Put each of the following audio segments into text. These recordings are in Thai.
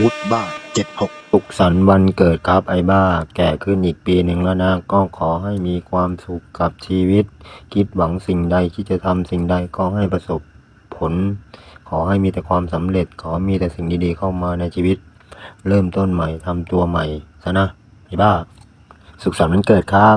วุฒบ้าเจ็ดหกสุขสันต์วันเกิดครับไอ้บ้า แก่ขึ้นอีกปีหนึ่งแล้วนะ ก็ขอให้มีความสุขกับชีวิต คิดหวังสิ่งใดคิดจะทำสิ่งใดก็ให้ประสบผล ขอให้มีแต่ความสำเร็จ ขอมีแต่สิ่งดีๆเข้ามาในชีวิต เริ่มต้นใหม่ทำตัวใหม่ซะนะไอ้บ้า สุขสันต์วันเกิดครับ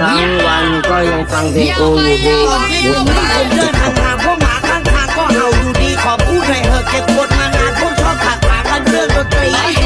ทั้งวันก็ยังฟังเพลงโออยู่ดีบุญบาเดินทางทางพวกหมาข้างทางก็เห่าอยู่ดีขอพูดให้เหอะเก็บกดมานานพวกชอบขัดขากันเรื่องดนตรี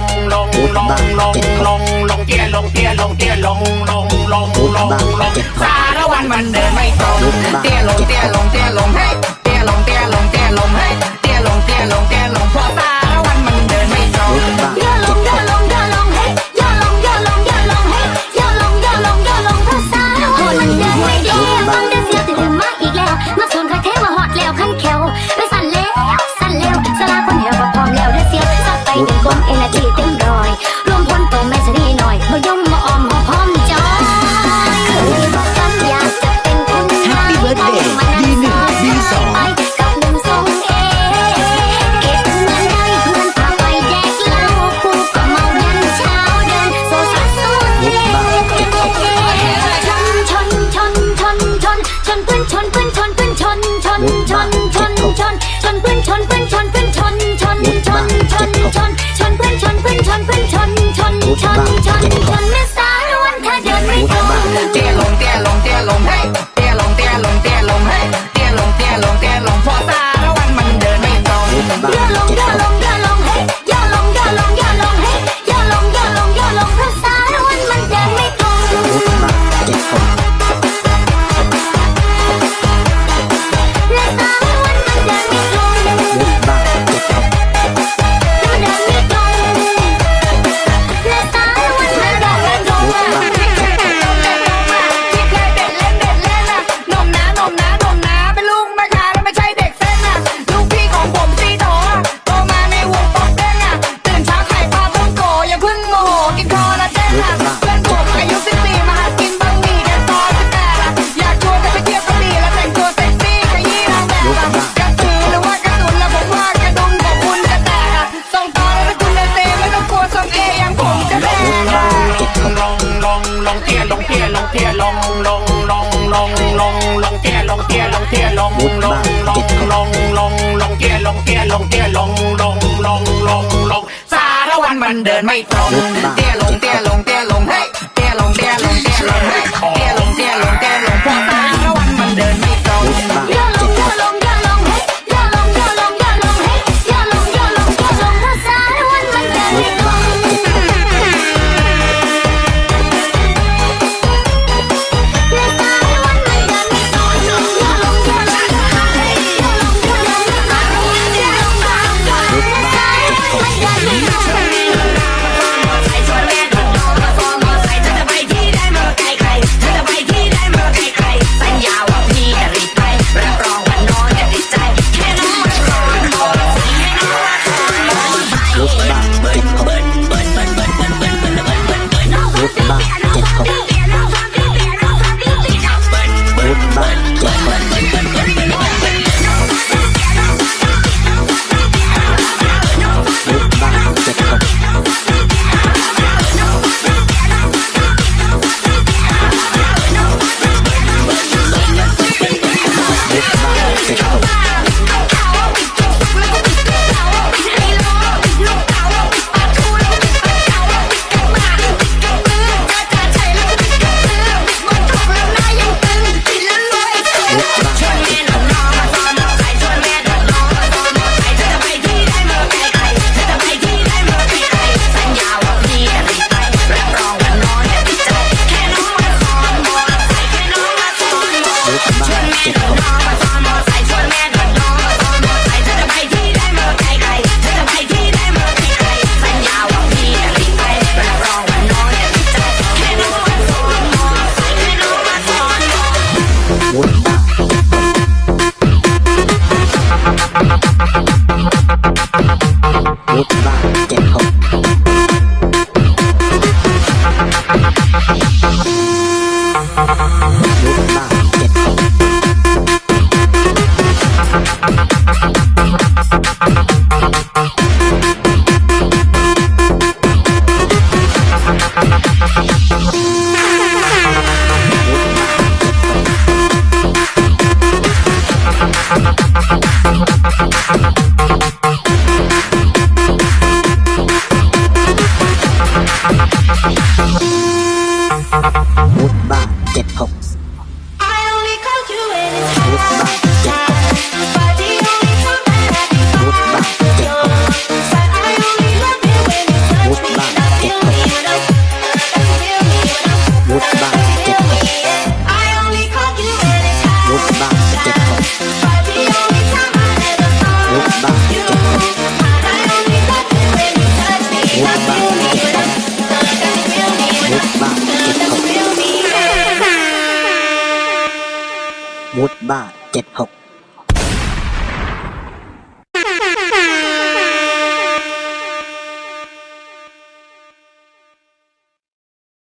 งลงลงลงลงลงเตี้ยลงเตี้ยลงเตี้ยลงลงลงลงลงสารวันมันเดินไม่ตรงเตี้ยลงเตี้ยลงเตี้ย 吧 ดินไม่ตรง